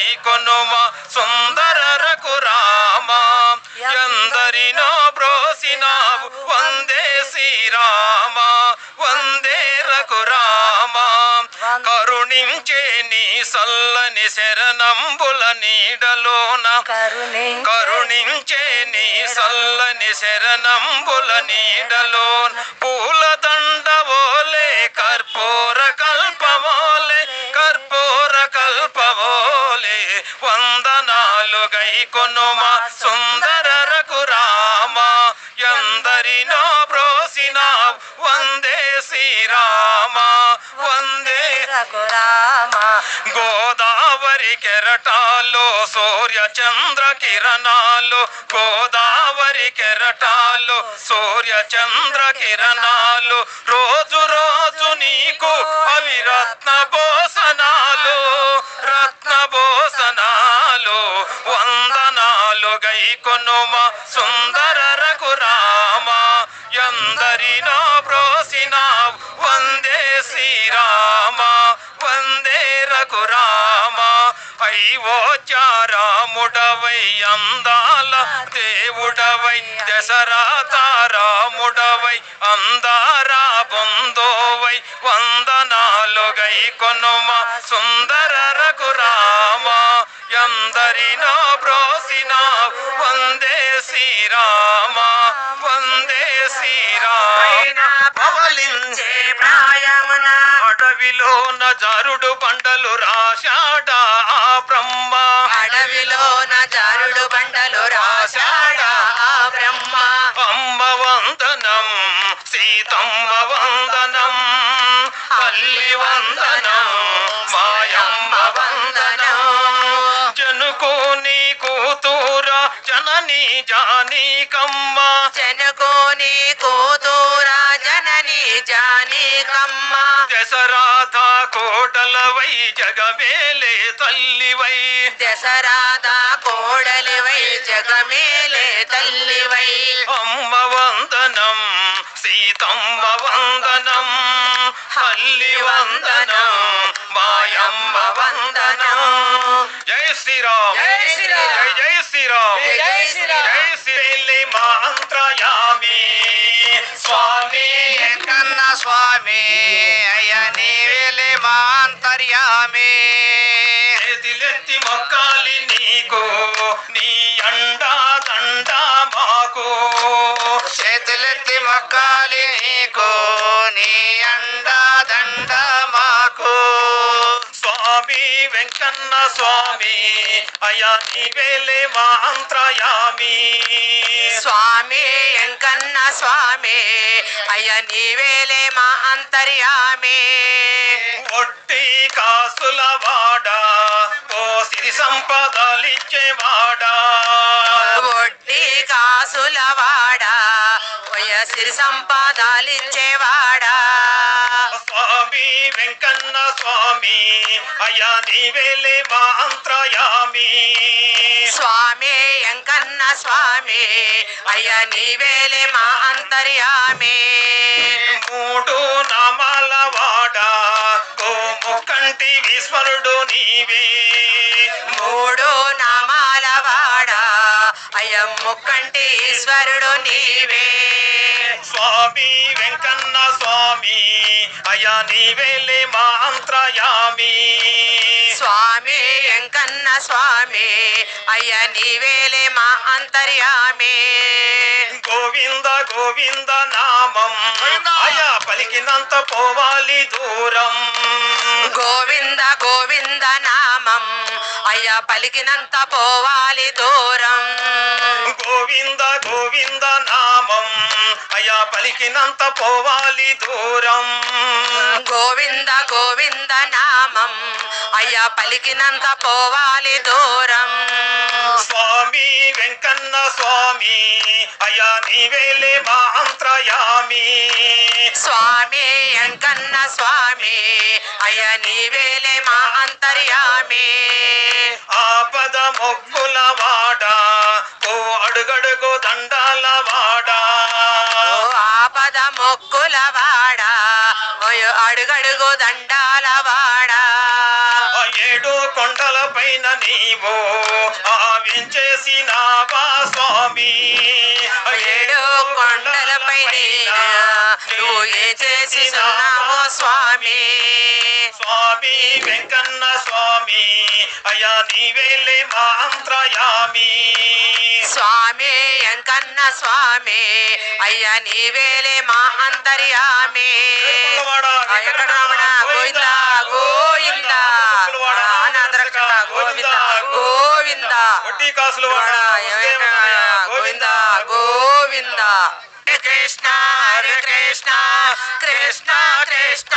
గై కొనుమ సుందర రఘురామ ఎందరినో బ్రోసినావు వందే శ్రీరామ. వందే రఘురామ కరుణించే నీ సల్లని శరణంబుల నీడలోన. కరుణి కరుణించే నీ సల్లని శరణంబుల నీడలోన. కొనుమ సుందర రఘురామ ఎందరినో బ్రోసిన వందే శ్రీరామ వందే రఘురామ. గోదావరి కెరటాలు సూర్య చంద్ర కిరణాలు గోదావరి కెరటాలు సూర్య చంద్ర కిరణాలు రోజు రోజు నీకు అవి రత్న రామ సుందర రఘురామ ఎందరినో ప్రోసినా వందే శ్రీరామ వందే రఘురామ. అయ్యో చారాముడవై అందాల దేవుడవై దశరథారాముడవై అందారా బొందోవై వందనాలుగై కొనుమ. సుందర పవలించే ప్రాయమున అడవిలోన జరుడు బండలు రాశాడ ఆ బ్రహ్మ? అడవిలోన జారుడు బండలు రాశాడ ఆ బ్రహ్మ? అమ్మ వందనం సీతమ్మ వందనం తల్లి వందనం మాయమ్మ వందనం. జనుకు నీ కూతురా జనని జానీకమ్మ. జనకోని కూతురా జగమేలే తల్లివై. దశరాధ కోడలివై జగమేలే తల్లివై. అమ్మ వందనం సీతమ్మ వందనం తల్లి వందనం మాయమ్మ వందనం. జై శ్రీరామ్. జై శ్రీరామ్. జై జై శ్రీరామ్. జై శ్రీరామ్. మొక్కాలి నీకు. నీ వెంకన్న స్వామి అయా నీవేలే మా అంతరయామి. స్వామి ఎంకన్న స్వామి అయ్య నీవేలే మా అంతర్యామి. ఒట్టి కాసుల వాడా ఓ సిరి సంపదలిచ్చేవాడా వడ్డీ కాసుల వాడా ఒయ సిరి సంపాదాలిచ్చేవాడా వెంకన్న స్వామి అయా నీవేలే మా అంతరయామి. స్వామి ఎంకన్న స్వామి అయ్య నీవేలే మా అంతర్యామి. మూడు నామాల వాడా ఓ ముక్కంటి ఈశ్వరుడు నీవే. మూడు నామాల వాడా అయ్య ముక్కంటి ఈశ్వరుడు నీవే. స్వామి వెంకన్న స్వామి అయా నీవేలే మా అంతరయామి. స్వామి ఎంకన్న స్వామి అయ్య నీవేలే మా అంతర్యామి. గోవింద గోవింద నామం అయా పలికినంత పోవాలి దూరం. గోవింద గోవింద నామం అయ్య పలికినంత పోవాలి దూరం. గోవింద గోవింద నామం అయా పలికినంత పోవాలి దూరం. గోవింద గోవింద నామం అయ్య పలికినంత పోవాలి దూరం. స్వామి వెంకన్న స్వామి అయా నీవేలే మా అంతరయామి. స్వామి ఎంకన్న స్వామి అయ్య నీవేలే మా అంతర్యామి. ఆపద మొగ్గుల వాడా ఓ అడుగడుగు దండాల వాడా ఓ ఆపద మొక్కుల వాడా ఓయ్ అడుగడుగు దండాల వాడా ఏడు కొండల పైన నీవు ఆవించేసినావా స్వామి? ఏడు కొండలపై నువ్వు ఏ చేసి ఉన్నావో స్వామి? స్వామి వెంకన్న స్వామి. అయ్యా నీవేలే మా అంతరయామి. స్వామి ఎంకన్న స్వామి. అయ్యా నీవేలే మా అంతర్యామి. ఎక్కడ రమణ గోవింద గోవింద. అనాథరక్షక గోవింద గోవింద వడ్డీ కాసులు వాడ గోవింద గోవింద. హరే కృష్ణ హరే కృష్ణ కృష్ణ కృష్ణ.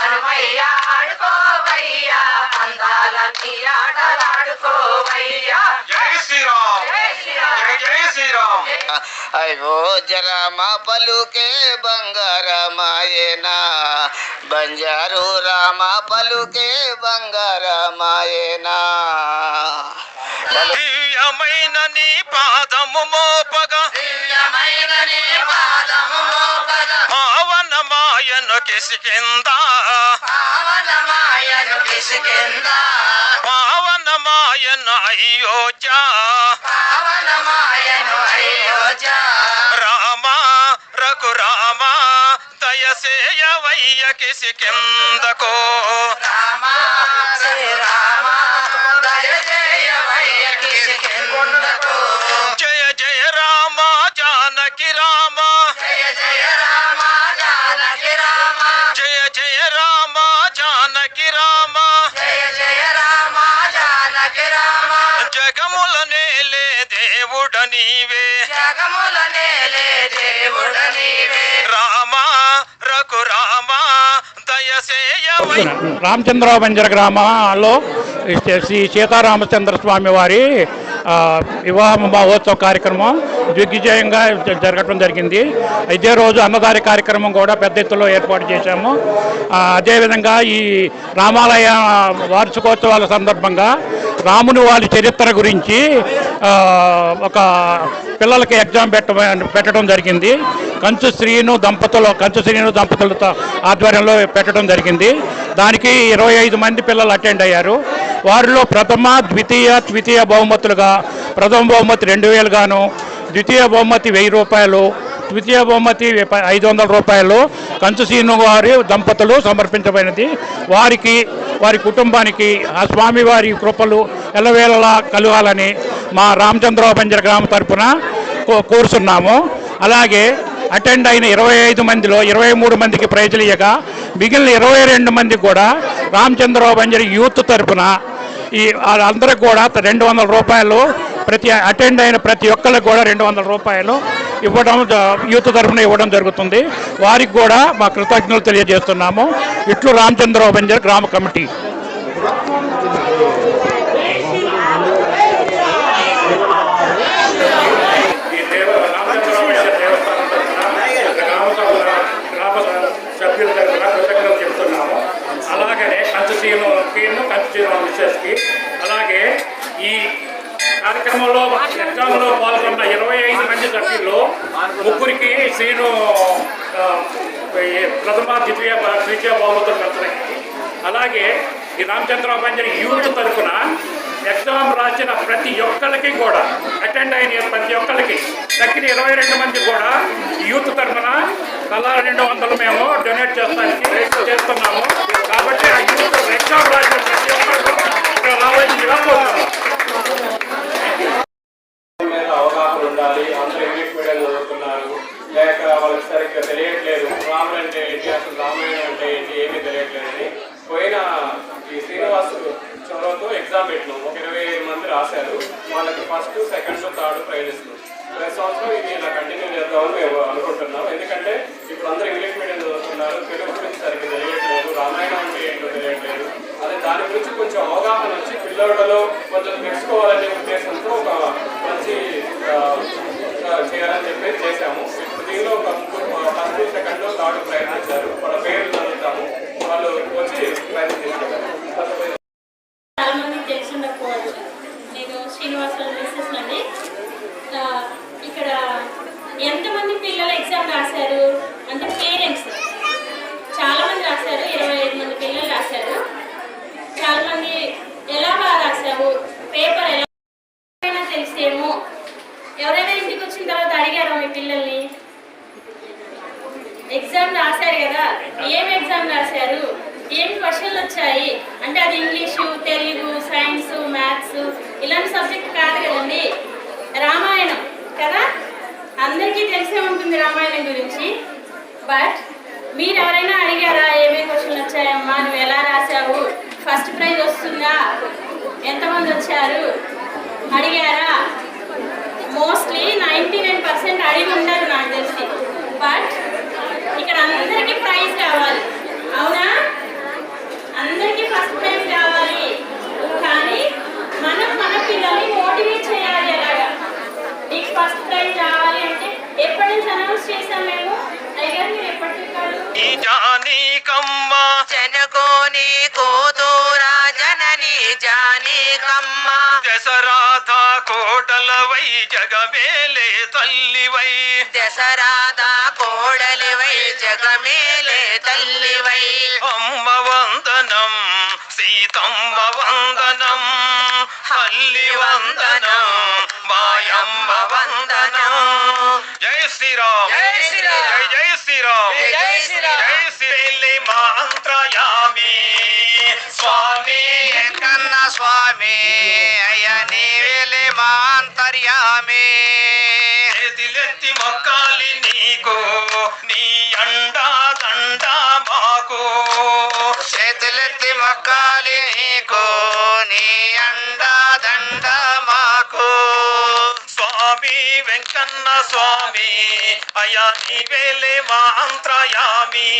అనువయ్యా ఆడుకోవయ్యా అందాల నీ ఆటలాడుకోవయ్యా. జై శ్రీరామ్. జై జై శ్రీరామ్. అయ్యో జరామ పలుకే బంగారమాయేనా. బంజారు రామ పలుకే బంగారమాయేనా. నీ పాదము మాయను కిసికిందా? పావన మాయను అయోధ్య రామ రఘురామ దయసేయవయ్య కిసికిందకో. జయ రామచంద్రరావు గ్రామంలో శ్రీ సీతారామచంద్ర స్వామి వారి వివాహ మహోత్సవ కార్యక్రమం దిగ్విజయంగా జ- జరగటం జరిగింది. ఇదే రోజు అన్నదారి కార్యక్రమం కూడా పెద్ద ఎత్తులో ఏర్పాటు చేశాము. అదేవిధంగా ఈ రామాలయ వార్షికోత్సవాల సందర్భంగా రాముని వారి చరిత్ర గురించి ఒక పిల్లలకి ఎగ్జామ్ పెట్ట పెట్టడం జరిగింది. కంచు శ్రీను దంపతులు కంచు శ్రీను దంపతులతో ఆధ్వర్యంలో పెట్టడం జరిగింది. దానికి ఇరవై ఐదు మంది పిల్లలు అటెండ్ అయ్యారు. వారిలో ప్రథమ ద్వితీయ తృతీయ బహుమతులుగా ప్రథమ బహుమతి రెండు వేలుగాను ద్వితీయ బహుమతి వెయ్యి రూపాయలు ద్వితీయ బహుమతి ప- ఐదు వందల రూపాయలు కంచు శ్రీను వారి దంపతులు సమర్పించబడినది. వారికి వారి కుటుంబానికి ఆ స్వామివారి కృపలు ఎల్లవేళలా కలగాలని మా రామచంద్రరావు గ్రామ గ్రామం తరపున కో- కోరుతున్నాము అలాగే అటెండ్ అయిన ఇరవై ఐదు మందిలో ఇరవై మూడు మందికి ప్రైజులు ఇవ్వగా మిగిలిన ఇరవై రెండు మందికి కూడా రామచంద్రరావు బంజరి యూత్ తరపున ఈ అందరికి కూడా రెండు వందల రూపాయలు ప్రతి అటెండ్ అయిన ప్రతి ఒక్కరికి కూడా రెండు వందల రూపాయలు ఇవ్వడం యూత్ తరఫున ఇవ్వడం జరుగుతుంది. వారికి కూడా మా కృతజ్ఞతలు తెలియజేస్తున్నాము. ఇట్లు రామచంద్రరావు బంజర్ గ్రామ కమిటీ ఈ దేవ రామచంద్రరామయ్య దేవస్థానం తరఫున గ్రామ సభల గ్రామ సభ్యుల తరఫున కృతజ్ఞతలు చెప్తున్నాము అలాగనే కంచుశీలకి కంచుశీలం మిస్సెస్కి అలాగే ఈ కార్యక్రమంలో ఎగ్జామ్లో పాల్గొన్న ఇరవై ఐదు మంది సభ్యులు ముగ్గురికి శ్రీను ప్రథమ ద్వితీయ ద్వితీయ బహుమతులు కలుగుతున్నాయి. అలాగే ఈ రామచంద్రరావు బంజరి యూత్ తరఫున ఎగ్జామ్ రాసిన ప్రతి ఒక్కరికి కూడా అటెండ్ అయిన ప్రతి ఒక్కరికి తక్కిన ఇరవై రెండు మంది కూడా యూత్ తరఫున తలా రెండు వందలు మేము డొనేట్ చేస్తానికి చేస్తున్నాము. కాబట్టి ఆ యూత్ ఎగ్జామ్ రాసిన ప్రతి ఒక్కరు ఇక్కడ రావాల్సిందిగా కోరుతున్నాం మీద అవగాహన ఉండాలి అందరూ ఇంగ్లీష్ మీడియం చదువుతున్నారు లేక వాళ్ళకి సరిగ్గా తెలియట్లేదు రాముడు అంటే ఏంటి అసలు రామాయణం అంటే ఏంటి ఏమీ తెలియట్లేదని పోయిన ఈ శ్రీనివాస్ చొరవతో ఎగ్జామ్ పెట్టినాం ఒక ఇరవై ఐదు మంది రాశారు వాళ్ళకి ఫస్ట్ సెకండ్ థర్డ్ ప్రైజ్ ఇస్తున్నాం ప్రతి సంవత్సరం ఇది ఇలా కంటిన్యూ చేద్దామని మేము అనుకుంటున్నాం ఎందుకంటే ఇప్పుడు అందరూ ఇంగ్లీష్ మీడియం చదువుతున్నారు తెలుగు గురించి సరిగ్గా తెలియట్లేదు రామాయణం అంటే ఏంటో తెలియట్లేదు అదే దాని గురించి కొంచెం అవగాహన వచ్చి పిల్లలలో కొంచెం తెలుసుకోవాలనే ఒక మంచి చేయాలని చెప్పి చేశాము. ఇప్పుడు దీనిలో ఒక ముగ్గురు ఫస్ట్ సెకండ్ థర్డ్ ప్రయత్నించారు వాళ్ళ పేర్లు చదువుతాము వాళ్ళు వచ్చి ప్రయత్నించారు చాలా మందికి తెలిసి ఉండకపోవచ్చు నేను శ్రీనివాసరావు మిస్సెస్ అండి ఆ, ఇక్కడ ఎంతమంది పిల్లలు ఎగ్జామ్ రాశారు అంటే పేరెంట్స్ చాలా మంది రాశారు ఇరవై ఐదు మంది పిల్లలు రాశారు చాలా మంది ఎలా బాగా రాశావు పేపర్ ఎలా ఎవరైనా తెలిసేమో ఎవరైనా ఇంటికి వచ్చిన తర్వాత అడిగారా మీ పిల్లల్ని ఎగ్జామ్ రాశారు కదా ఏం ఎగ్జామ్ రాశారు ఏం క్వశ్చన్లు వచ్చాయి. అంటే అది ఇంగ్లీషు తెలుగు సైన్స్ మ్యాథ్స్ ఇలాంటి సబ్జెక్ట్ కాదు కదండి. రామాయణం కదా? అందరికీ తెలిసే ఉంటుంది రామాయణం గురించి. బట్ మీరు ఎవరైనా అడిగారా ఏమేమి క్వశ్చన్లు వచ్చాయమ్మా నువ్వు ఎలా రాశావు? ఫస్ట్ ప్రైజ్ వస్తుందా? ఎంతమంది వచ్చారు? అడిగారా? మోస్ట్లీ నైంటీ నైన్ పర్సెంట్ అడిగి ఉండరు నాకు తెలిసి. బట్ ఇక్కడ అందరికీ ప్రైజ్ కావాలి. అవునా? అందరికీ ఫస్ట్ ప్రైజ్ కావాలి. కానీ మనం మన పిల్లల్ని మోటివేట్ చేయాలి అలాగా నీకు ఫస్ట్ ప్రైజ్ రావాలి అంటే ఎప్పటి నుంచి అనౌన్స్ చేసాం మేము? అయ్యారు మీరు ఎప్పటి కాదు? ఈ జానీకమ్మ జనకోని కూతురా జనని జానీకమ్మ దశరాధ కోటలవై జగమేలే తల్లివై. దశరాధ కోడలివై జగమేలే తల్లివై. అమ్మ వందనం సీతమ్మ వందనం హల్లి వందనం మాయమ్మ వందనం జై శ్రీరామ్ జై శ్రీరామ్. జై జై శ్రీరామ్ జై శ్రీరామ్. జై శ్రీ మంత్రయామి స్వామి కన్న స్వామి అయ్య నీవేలే మా స్వామి వెంకన్న స్వామి అయా నీవేలే మా అంతరయామి.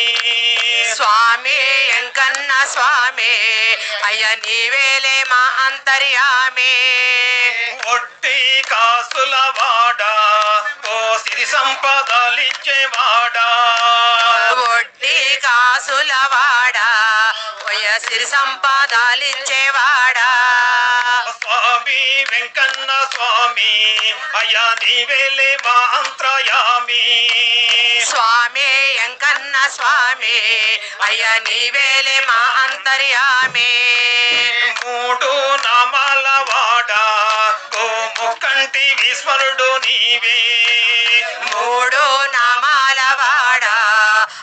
స్వామి ఎంకన్న స్వామి అయ్య నీవేలే మా అంతర్యామి. ఒట్టి కాసుల వాడా ఓ సిరి సంపదలిచ్చేవాడా వడ్డీ కాసుల వాడా ఒయ సిరి సంపాదాలిచ్చేవాడా స్వామి వెంకన్న స్వామి అయా నీవేలే మా అంతరయామి. స్వామి ఎంకన్న స్వామి అయ్య నీవేలే మా అంతర్యామి. మూడు నామాల వాడా ముక్కంటి ఈశ్వరుడు నీవే. మూడు నామాల వాడా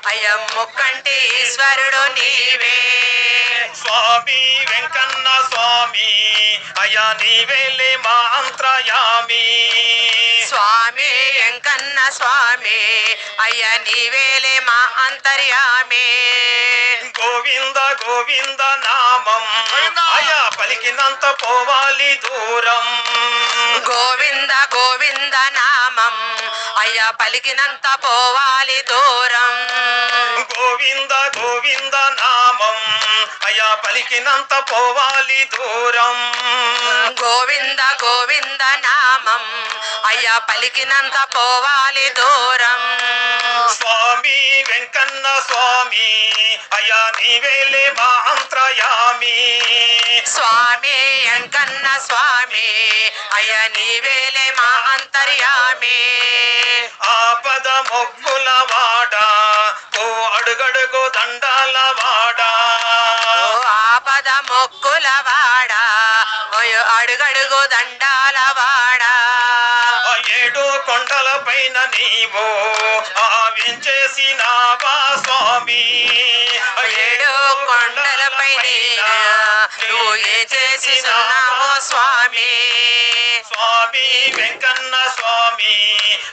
అయ్య ముక్కంటి ఈశ్వరుడు నీవే. స్వామి వెంకన్న స్వామి అయా నీవేలే మా అంతరయామి స్వామి ఎంకన్న స్వామి అయ్య నీవేలే మా అంతర్యామి గోవింద గోవింద నామం అయా పలికినంత పోవాలి దూరం. గోవింద గోవింద నామం అయ్య పలికినంత పోవాలి దూరం. గోవింద గోవింద నామం అయా పలికినంత పోవాలి దూరం. గోవింద గోవింద నామం అయ్య పలికినంత పోవాలి దూరం. స్వామి వెంకన్న స్వామి అయా నీవేలే మా అంతరయామి. స్వామి ఎంకన్న స్వామి అయ్య నీవేలే మా అంతర్యామి. ఆపద మొగ్గుల వాడా ఓ అడుగడుగు దండాల వాడా. ఓ ఆపద మొక్కుల వాడా ఓయ్ అడుగడుగు దండాల వాడా. ఏడు కొండల పైన నీవు ఆ వెంచేసినావా స్వామి. ఏడు కొండలపై నేను నువ్వు ఏం చేసి ఉన్నావో స్వామి. స్వామి వెంకన్న స్వామి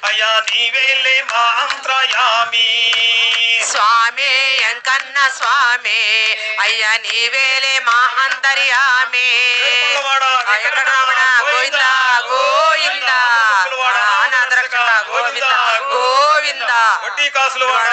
అయ్యా నీవేలే మా అంతరయామి. స్వామి ఎంకన్న స్వామి అయ్యా నీవేలే మా అంతర్యామి. గోవింద గోవింద. అనాథరక్షక గోవింద గోవింద వడ్డీ కాసులు వాడ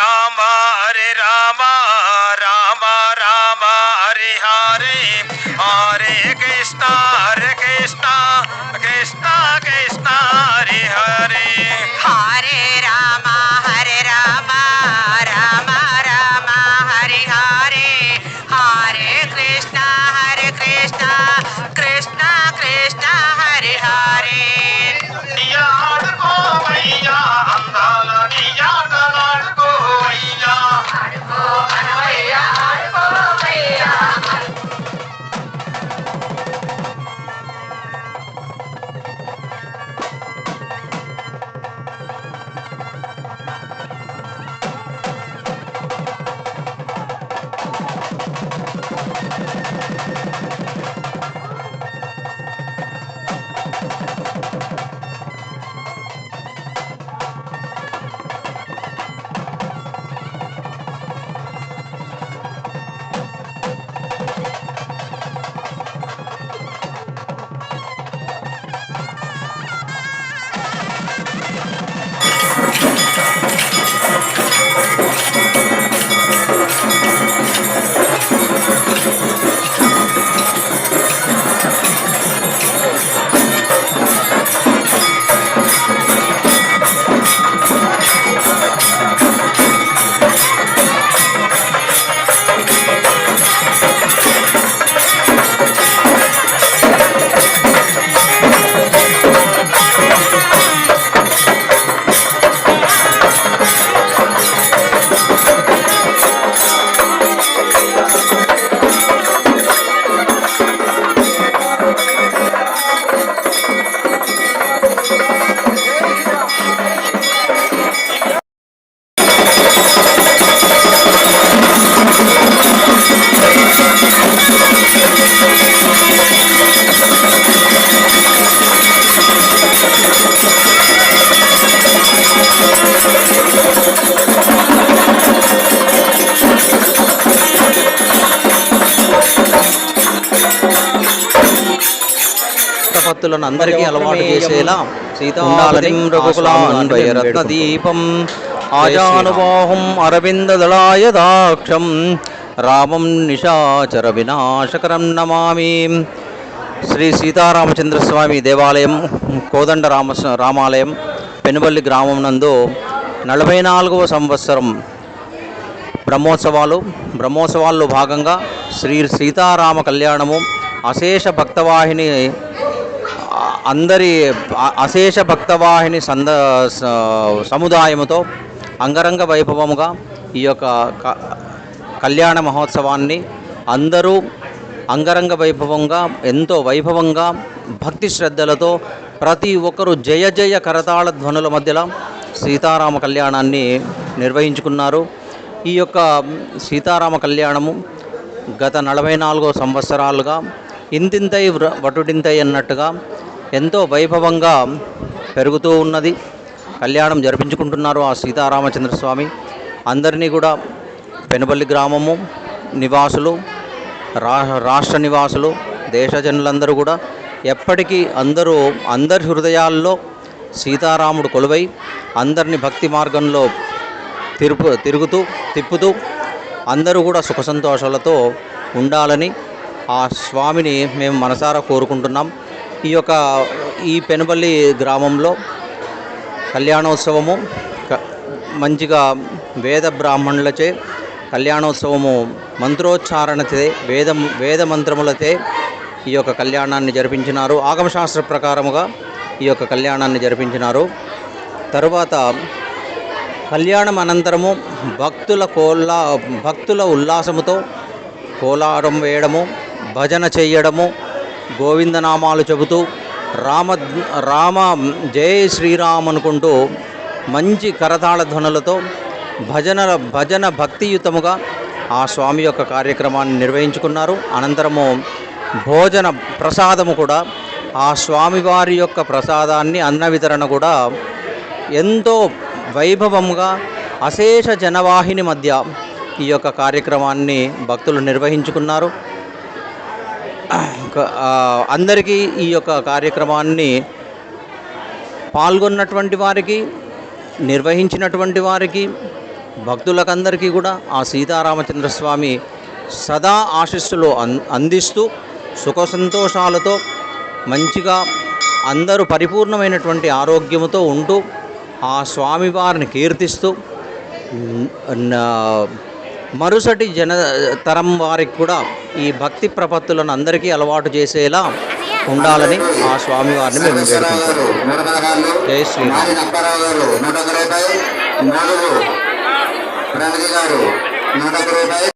భక్తులను అందరికీ అలవాటు చేసేలా రఘుకులాన్వయ దీపం. ఆజానుబాహుం అరవిందదళాయ దాక్షం రామం నిశాచర వినాశకరం నమామి. శ్రీ సీతారామచంద్రస్వామి దేవాలయం కోదండ రామ రామాలయం పెనుబల్లి గ్రామం నందు నలభై నాలుగవ సంవత్సరం బ్రహ్మోత్సవాలు. బ్రహ్మోత్సవాల్లో భాగంగా శ్రీ సీతారామ కళ్యాణము అశేష భక్తవాహిని అందరి అశేష భక్తవాహిని సంద స- సముదాయముతో అంగరంగ వైభవముగా ఈ యొక్క క- కళ్యాణ మహోత్సవాన్ని అందరూ అంగరంగ వైభవంగా ఎంతో వైభవంగా భక్తి శ్రద్ధలతో ప్రతి ఒక్కరూ జయ జయ కరతాళ ధ్వనుల మధ్యలో సీతారామ కళ్యాణాన్ని నిర్వహించుకున్నారు. ఈ యొక్క సీతారామ కళ్యాణము గత నలభై నాలుగో సంవత్సరాలుగా ఇంతింతై వ్ర- వటుడింతై అన్నట్టుగా ఎంతో వైభవంగా పెరుగుతూ ఉన్నది. కళ్యాణం జరిపించుకుంటున్నారు ఆ సీతారామచంద్ర స్వామి అందరినీ కూడా పెనుపల్లి గ్రామము నివాసులు రా రాష్ట్ర నివాసులు దేశ జనులందరూ కూడా ఎప్పటికీ అందరూ అందరి హృదయాల్లో సీతారాముడు కొలువై అందరిని భక్తి మార్గంలో తిరుపు తిరుగుతూ తిప్పుతూ అందరూ కూడా సుఖ సంతోషాలతో ఉండాలని ఆ స్వామిని మేము మనసారా కోరుకుంటున్నాం. ఈ యొక్క ఈ పెనుపల్లి గ్రామంలో కళ్యాణోత్సవము మంచిగా వేద బ్రాహ్మణులచే కళ్యాణోత్సవము మంత్రోచ్చారణతే వేదం వేద మంత్రములతే ఈ యొక్క కళ్యాణాన్ని జరిపించినారు. ఆగమశాస్త్ర ప్రకారముగా ఈ యొక్క కళ్యాణాన్ని జరిపించినారు. తరువాత కళ్యాణం అనంతరము భక్తుల కోలా భక్తుల ఉల్లాసముతో కోలారం వేయడము భజన చేయడము గోవిందనామాలు చెబుతూ రామ రామ జయ శ్రీరామ్ అనుకుంటూ మంచి కరతాళ ధ్వనులతో భజన భజన భక్తియుతముగా ఆ స్వామి యొక్క కార్యక్రమాన్ని నిర్వహించుకున్నారు. అనంతరము భోజన ప్రసాదము కూడా ఆ స్వామివారి యొక్క ప్రసాదాన్ని అన్న వితరణ కూడా ఎంతో వైభవంగా అశేష జనవాహిని మధ్య ఈ యొక్క కార్యక్రమాన్ని భక్తులు నిర్వహించుకున్నారు. అందరికీ ఈ యొక్క కార్యక్రమాన్ని పాల్గొన్నటువంటి వారికి నిర్వహించినటువంటి వారికి భక్తులకందరికీ కూడా ఆ సీతారామచంద్ర స్వామి సదా ఆశీస్సులు అం అందిస్తూ సుఖ సంతోషాలతో మంచిగా అందరూ పరిపూర్ణమైనటువంటి ఆరోగ్యముతో ఉంటూ ఆ స్వామివారిని కీర్తిస్తూ మరుసటి జన తరం వారికి కూడా ఈ భక్తి ప్రపత్తులను అందరికీ అలవాటు చేసేలా ఉండాలని ఆ స్వామివారిని మేము వేడుకుంటాం జై శ్రీరామ్. గారు